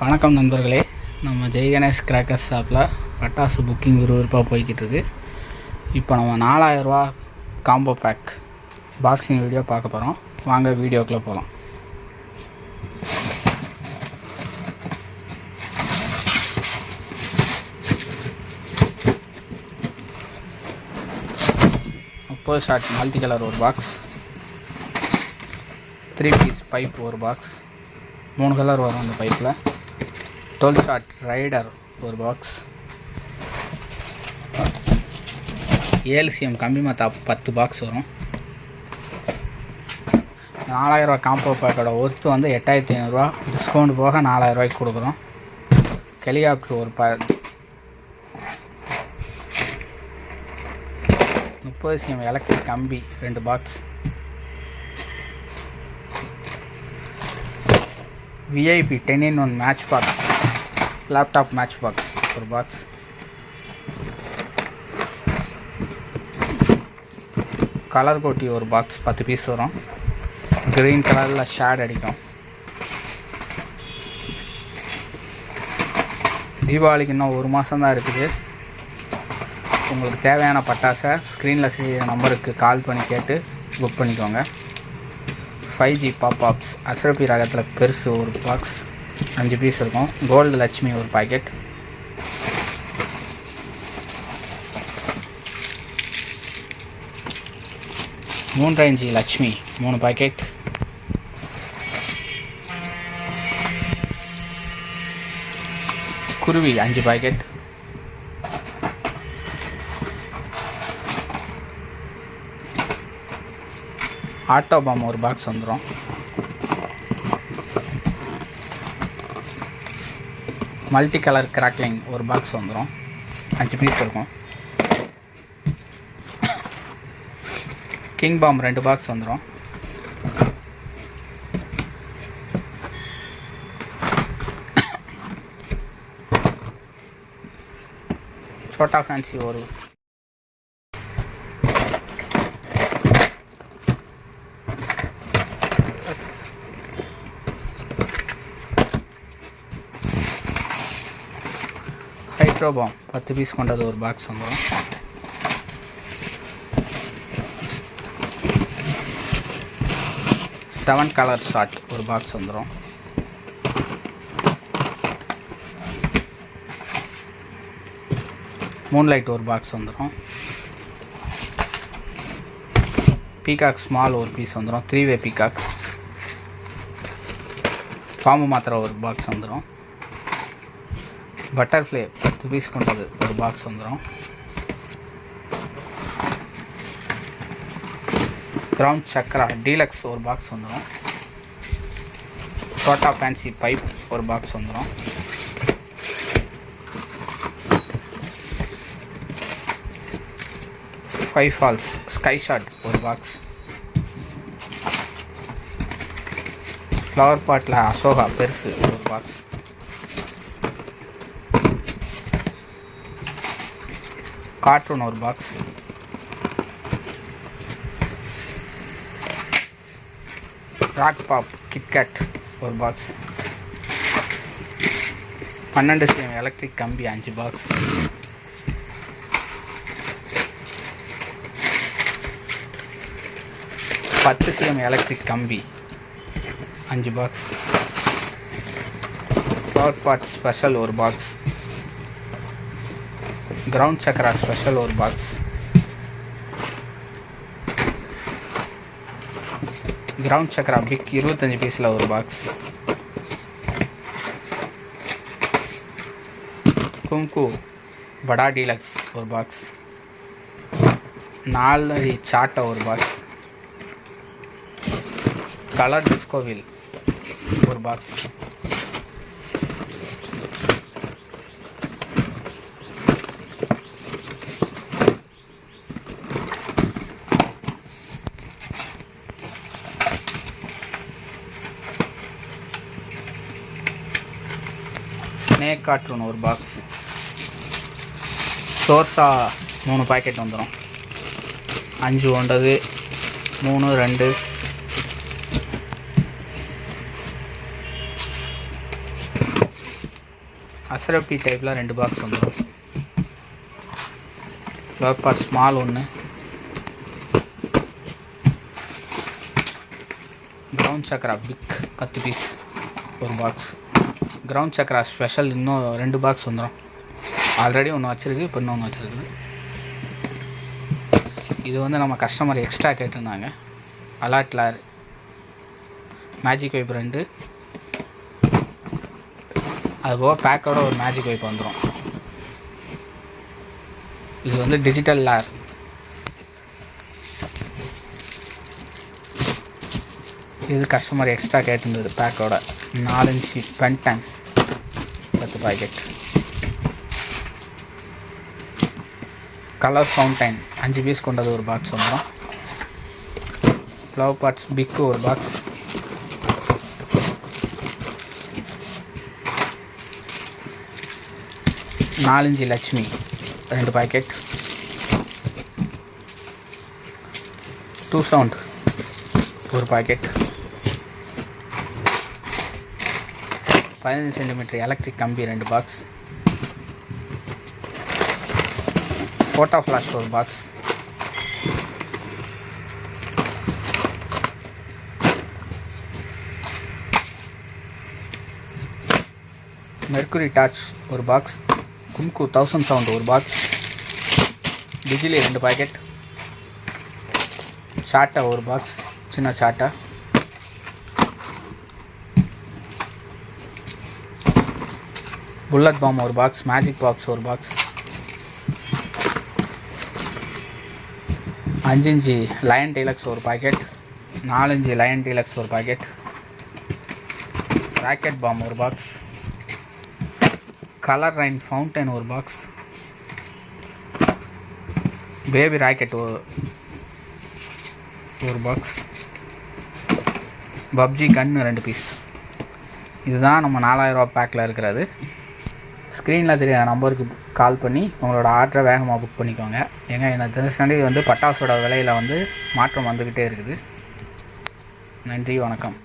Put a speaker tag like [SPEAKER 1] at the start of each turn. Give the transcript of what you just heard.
[SPEAKER 1] வணக்கம் நண்பர்களே. நம்ம ஜெய் கணேஷ் கிராக்கர்ஸ் ஷாப்பில் பட்டாசு புக்கிங் விறுவிறுப்பாக போய்கிட்டு இருக்குது இப்போ நம்ம நாலாயிரரூவா காம்போ பேக் பாக்ஸிங் வீடியோ பார்க்க போகிறோம் வாங்க வீடியோக்குள்ளே போகலாம் முப்பது ஷாட் மல்டி கலர் ஒரு பாக்ஸ் த்ரீ பீஸ் பைப் ஒரு பாக்ஸ் மூணு கலர் வரும் அந்த பைப்பில் டுவெல் ஷாட் ரைடர் ஒரு பாக்ஸ் ஏழு சிஎம் கம்பி மத்தா பத்து பாக்ஸ் வரும். நாலாயிரரூவா காம்போ பேக்கோட ஒர்த்து வந்து எட்டாயிரத்தி ஐநூறுரூவா டிஸ்கவுண்ட் போக நாலாயிரரூவாய்க்கு கொடுக்குறோம். ஹெலிகாப்டர் ஒரு ப முப்பது சிஎம் எலக்ட்ரிக் கம்பி ரெண்டு box VIP ten in one match box laptop match box ஒரு பாக்ஸ் கலர் கோட்டி ஒரு பாக்ஸ் பத்து பீஸ் வரும். க்ரீன் கலரில் ஷேட் அடிக்கும். தீபாவளிக்கு இன்னும் ஒரு மாதம் தான் இருக்குது. உங்களுக்கு தேவையான பட்டாசை ஸ்க்ரீனில் செய்கிற நம்பருக்கு கால் பண்ணி கேட்டு புக் பண்ணிக்கோங்க. ஃபைவ் ஜி பாப்அப்ஸ் அசரப்பி ரகத்தில் பெருசு ஒரு பாக்ஸ் அஞ்சு பீஸ் இருக்கும். கோல்டு லட்சுமி ஒரு பாக்கெட் மூன்றரை இன்ச்சி லட்சுமி மூணு பாக்கெட் குருவி அஞ்சு பாக்கெட் ஆட்டோ பாம் ஒரு பாக்ஸ் வந்துடும் மல்டி கலர் கிராக்லிங் ஒரு பாக்ஸ் வந்துடும் அஞ்சு பீஸ் இருக்கும். கிங் பாம் ரெண்டு பாக்ஸ் வந்துடும் சோட்டா ஃபேன்சி ஒரு ஹைட்ரோபாம் பத்து பீஸ் கொண்டது ஒரு பாக்ஸ் வந்துடும் செவன் கலர் ஷார்ட் ஒரு பாக்ஸ் வந்துடும் மூன்லைட் ஒரு பாக்ஸ் வந்துடும் பீகாக் ஸ்மால் ஒரு பீஸ் வந்துடும் த்ரீ வே பீகாக் பாம்பு மாத்திரை ஒரு பாக்ஸ் வந்துடும் பட்டர்ஃப்ளை பத்து பீஸ் கொண்டது. ஒரு பாக்ஸ் வந்துடும் கிரவுண்ட் சக்கரா டீலக்ஸ் ஒரு பாக்ஸ் வந்துடும் சோட்டா ஃபேன்சி பைப் ஒரு பாக்ஸ் வந்துடும் ஃபைவ் ஃபால்ஸ் ஸ்கை ஷாட் ஒரு பாக்ஸ் ஃப்ளவர் பாட்டில் அசோகா பெருசு ஒரு பாக்ஸ் கார்ட்டூன் ஒரு பாக்ஸ் ராக் பாப் கிட்கேட் ஒரு பாக்ஸ் பன்னெண்டு சிஎம் எலக்ட்ரிக் கம்பி அஞ்சு பாக்ஸ் பத்து சிஎம் எலக்ட்ரிக் கம்பி அஞ்சு பாக்ஸ் பவர் பாட் ஸ்பெஷல் ஒரு பாக்ஸ் கிரவுண்ட் சக்கரா ஸ்பெஷல் ஒரு பாக்ஸ் கிரவுண்ட் சக்கரா பிக் இருபத்தஞ்சி பீஸில் ஒரு பாக்ஸ் கும்கு படா டீலக்ஸ் ஒரு பாக்ஸ் நாலு சாட்டை ஒரு பாக்ஸ் கலர் டிஸ்கோவில் ஒரு பாக்ஸ் ஸ்னேக் காட்டுறணும் ஒரு பாக்ஸ் சோர்ஸா மூணு பாக்கெட் வந்துடும் அஞ்சு ஒன்பது மூணு ரெண்டு. அசரப்பி டைப்பில் ரெண்டு பாக்ஸ் வந்துடும் ஃப்ளவர் பாட் ஸ்மால் ஒன்று ப்ரௌன் சக்கரா பிக் பத்து பீஸ் ஒரு பாக்ஸ் கிரவுண்ட் சக்கரா ஸ்பெஷல் இன்னும் ரெண்டு பாக்ஸ் வந்துடும் ஆல்ரெடி ஒன்று வச்சுருக்கு இப்போ இன்னொன்று வச்சுருக்குது இது வந்து நம்ம கஸ்டமர் எக்ஸ்ட்ரா கேட்டிருந்தாங்க. அலாட்லார் மேஜிக் வைப் ரெண்டு. அதுபோக பேக்கோட ஒரு மேஜிக் வைப் வந்துடும் இது வந்து டிஜிட்டல் லேர் இது கஸ்டமர் எக்ஸ்ட்ரா கேட்டிருந்தது பேக்கோட நாலஞ்சு பென் டைம் பத்து பாக்கெட் கலர் ஃபவுண்டைன் அஞ்சு பீஸ் கொண்டது ஒரு பாக்ஸ் வந்துடும் ஃப்ளவர் பாட்ஸ் பிக்கு ஒரு பாக்ஸ் நாலஞ்சு லட்சுமி ரெண்டு பாக்கெட் டூ சவுண்ட் ஒரு பாக்கெட் பதினஞ்சு சென்டிமீட்டர் எலக்ட்ரிக் கம்பி ரெண்டு பாக்ஸ் ஃபோட்டோ ஃப்ளாஷ் ஒரு பாக்ஸ் மெர்குரி டார்ச் ஒரு பாக்ஸ் கும்கு தௌசண்ட் சவுண்ட் ஒரு பாக்ஸ் பிஜிலி ரெண்டு பாக்கெட் சாட்டா ஒரு பாக்ஸ் சின்ன சாட்டா புல்லட் பாம் ஒரு பாக்ஸ் மேஜிக் பாக்ஸ் ஒரு பாக்ஸ் அஞ்சஞ்சு லயன் டீலக்ஸ் ஒரு பாக்கெட் நாலஞ்சு லயன் டீலக்ஸ் ஒரு பாக்கெட் ராக்கெட் பாம் ஒரு பாக்ஸ் கலர் ரைன் ஃபவுண்டைன் ஒரு பாக்ஸ் பேபி ராக்கெட் ஒரு பாக்ஸ் பப்ஜி கன்று ரெண்டு பீஸ் இதுதான் நம்ம நாலாயிரரூவா பேக்கில் இருக்கிறது. ஸ்க்ரீனில் தெரியுற நம்பருக்கு கால் பண்ணி உங்களோட ஆர்டரை வேகமாக புக் பண்ணிக்கோங்க. ஏங்க என்ன தினசரி வந்து பட்டாசோட விலையில் வந்து மாற்றம் வந்துக்கிட்டே இருக்குது. நன்றி வணக்கம்.